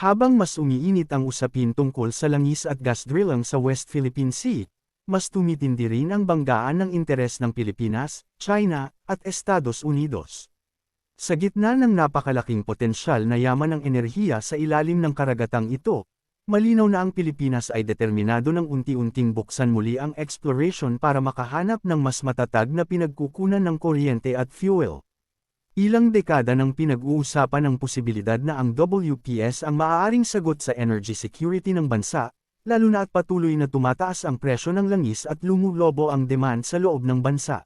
Habang mas umiinit ang usapin tungkol sa langis at gas drilling sa West Philippine Sea, mas tumitindi rin ang banggaan ng interes ng Pilipinas, China, at Estados Unidos. Sa gitna ng napakalaking potensyal na yaman ng enerhiya sa ilalim ng karagatang ito, malinaw na ang Pilipinas ay determinado ng unti-unting buksan muli ang exploration para makahanap ng mas matatag na pinagkukunan ng kuryente at fuel. Ilang dekada nang pinag-uusapan ang posibilidad na ang WPS ang maaaring sagot sa energy security ng bansa, lalo na at patuloy na tumataas ang presyo ng langis at lumulobo ang demand sa loob ng bansa.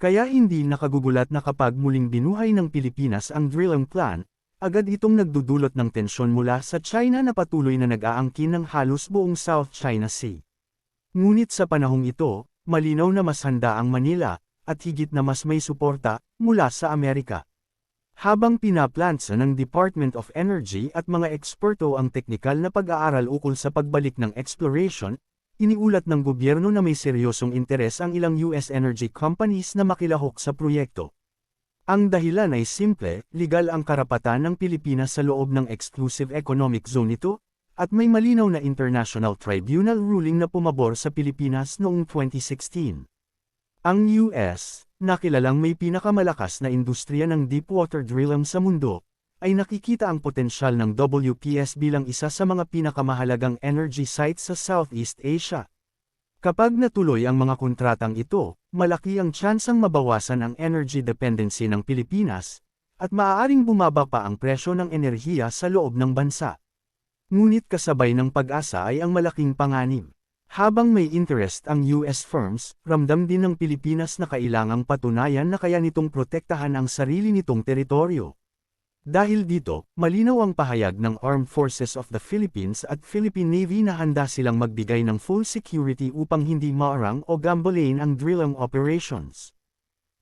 Kaya hindi nakagugulat na kapag muling binuhay ng Pilipinas ang drilling plan, agad itong nagdudulot ng tensyon mula sa China na patuloy na nag-aangkin ng halos buong South China Sea. Ngunit sa panahong ito, malinaw na mas handa ang Manila, at higit na mas may suporta, mula sa Amerika. Habang pinaplansa ng Department of Energy at mga eksperto ang teknikal na pag-aaral ukol sa pagbalik ng exploration, iniulat ng gobyerno na may seryosong interes ang ilang US energy companies na makilahok sa proyekto. Ang dahilan ay simple, legal ang karapatan ng Pilipinas sa loob ng exclusive economic zone nito, at may malinaw na international tribunal ruling na pumabor sa Pilipinas noong 2016. Ang US, na kilalang may pinakamalakas na industriya ng deepwater drilling sa mundo, ay nakikita ang potensyal ng WPS bilang isa sa mga pinakamahalagang energy sites sa Southeast Asia. Kapag natuloy ang mga kontratang ito, malaki ang tsansang mabawasan ang energy dependency ng Pilipinas, at maaaring bumaba pa ang presyo ng enerhiya sa loob ng bansa. Ngunit kasabay ng pag-asa ay ang malaking panganib. Habang may interest ang US firms, ramdam din ng Pilipinas na kailangang patunayan na kaya nitong protektahan ang sarili nitong teritoryo. Dahil dito, malinaw ang pahayag ng Armed Forces of the Philippines at Philippine Navy na handa silang magbigay ng full security upang hindi maarang o gambolain ang drilling operations.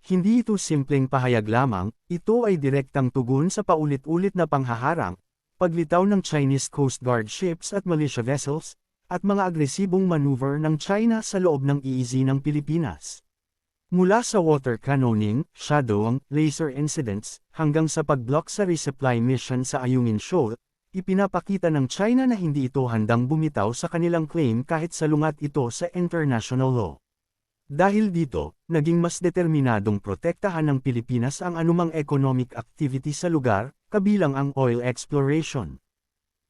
Hindi ito simpleng pahayag lamang, ito ay direktang tugon sa paulit-ulit na panghaharang, paglitaw ng Chinese Coast Guard ships at militia vessels, at mga agresibong maneuver ng China sa loob ng EEZ ng Pilipinas. Mula sa water cannoning, shadowing, laser incidents, hanggang sa pag-block sa resupply mission sa Ayungin Shoal, ipinapakita ng China na hindi ito handang bumitaw sa kanilang claim kahit salungat ito sa international law. Dahil dito, naging mas determinadong protektahan ng Pilipinas ang anumang economic activity sa lugar, kabilang ang oil exploration.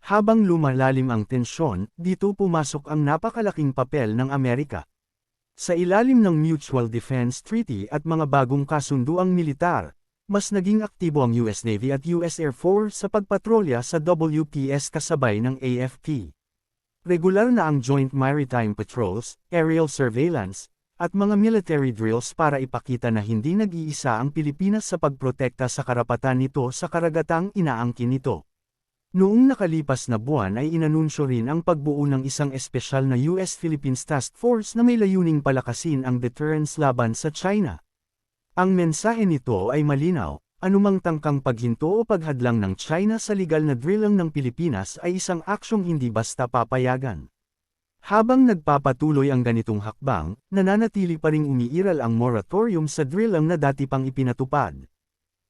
Habang lumalalim ang tensyon, dito pumasok ang napakalaking papel ng Amerika. Sa ilalim ng Mutual Defense Treaty at mga bagong kasunduang militar, mas naging aktibo ang US Navy at US Air Force sa pagpatrolya sa WPS kasabay ng AFP. Regular na ang Joint Maritime Patrols, aerial surveillance, at mga military drills para ipakita na hindi nag-iisa ang Pilipinas sa pagprotekta sa karapatan nito sa karagatang inaangkin nito. Noong nakalipas na buwan ay inanunsyo rin ang pagbuo ng isang espesyal na US-Philippines Task Force na may layuning palakasin ang deterrence laban sa China. Ang mensahe nito ay malinaw, anumang tangkang paghinto o paghadlang ng China sa legal na drilling ng Pilipinas ay isang aksyong hindi basta papayagan. Habang nagpapatuloy ang ganitong hakbang, nananatili pa ring umiiral ang moratorium sa drilling na dati pang ipinatupad.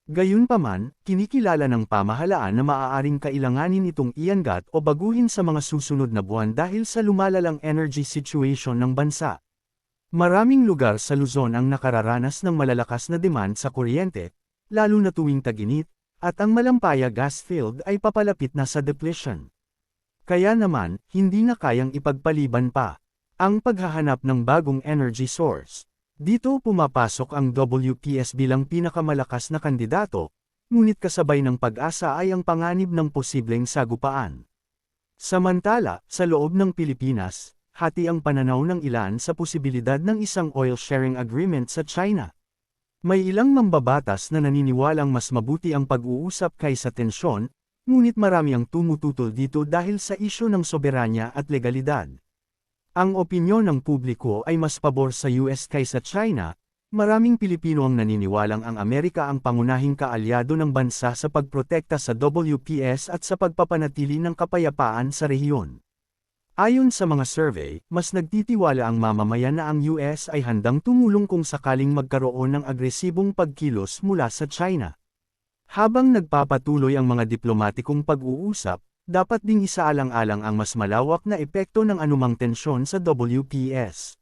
Gayunpaman, kinikilala ng pamahalaan na maaaring kailanganin itong iangat o baguhin sa mga susunod na buwan dahil sa lumalalang energy situation ng bansa. Maraming lugar sa Luzon ang nakararanas ng malalakas na demand sa kuryente, lalo na tuwing taginit, at ang Malampaya gas field ay papalapit na sa depletion. Kaya naman, hindi na kayang ipagpaliban pa ang paghahanap ng bagong energy source. Dito pumapasok ang WPS bilang pinakamalakas na kandidato, ngunit kasabay ng pag-asa ay ang panganib ng posibleng sagupaan. Samantala, sa loob ng Pilipinas, hati ang pananaw ng ilan sa posibilidad ng isang oil sharing agreement sa China. May ilang mambabatas na naniniwalang mas mabuti ang pag-uusap kaysa tensyon, ngunit marami ang tumututol dito dahil sa isyo ng soberanya at legalidad. Ang opinyon ng publiko ay mas pabor sa US kaysa China, maraming Pilipino ang naniniwalang ang Amerika ang pangunahing kaalyado ng bansa sa pagprotekta sa WPS at sa pagpapanatili ng kapayapaan sa rehiyon. Ayon sa mga survey, mas nagtitiwala ang mamamayan na ang US ay handang tumulong kung sakaling magkaroon ng agresibong pagkilos mula sa China. Habang nagpapatuloy ang mga diplomatikong pag-uusap, dapat ding isaalang-alang ang mas malawak na epekto ng anumang tensyon sa WPS.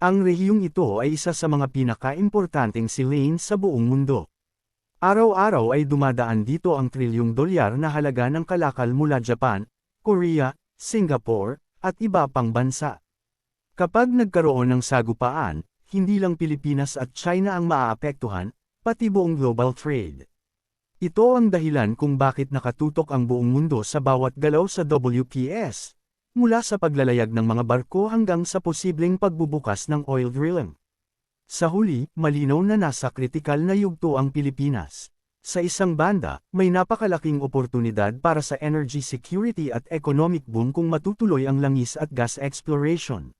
Ang rehiyong ito ay isa sa mga pinaka-importanteng silanes sa buong mundo. Araw-araw ay dumadaan dito ang trilyong dolyar na halaga ng kalakal mula Japan, Korea, Singapore, at iba pang bansa. Kapag nagkaroon ng sagupaan, hindi lang Pilipinas at China ang maaapektuhan, pati buong global trade. Ito ang dahilan kung bakit nakatutok ang buong mundo sa bawat galaw sa WPS, mula sa paglalayag ng mga barko hanggang sa posibleng pagbubukas ng oil drilling. Sa huli, malinaw na nasa kritikal na yugto ang Pilipinas. Sa isang banda, may napakalaking oportunidad para sa energy security at economic boom kung matutuloy ang langis at gas exploration.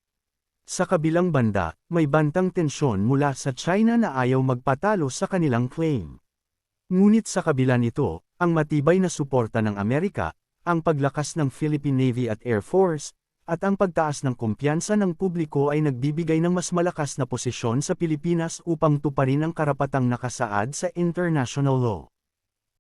Sa kabilang banda, may bantang tensyon mula sa China na ayaw magpatalo sa kanilang claim. Ngunit sa kabila nito, ang matibay na suporta ng Amerika, ang paglakas ng Philippine Navy at Air Force, at ang pagtaas ng kumpiyansa ng publiko ay nagbibigay ng mas malakas na posisyon sa Pilipinas upang tuparin ang karapatang nakasaad sa international law.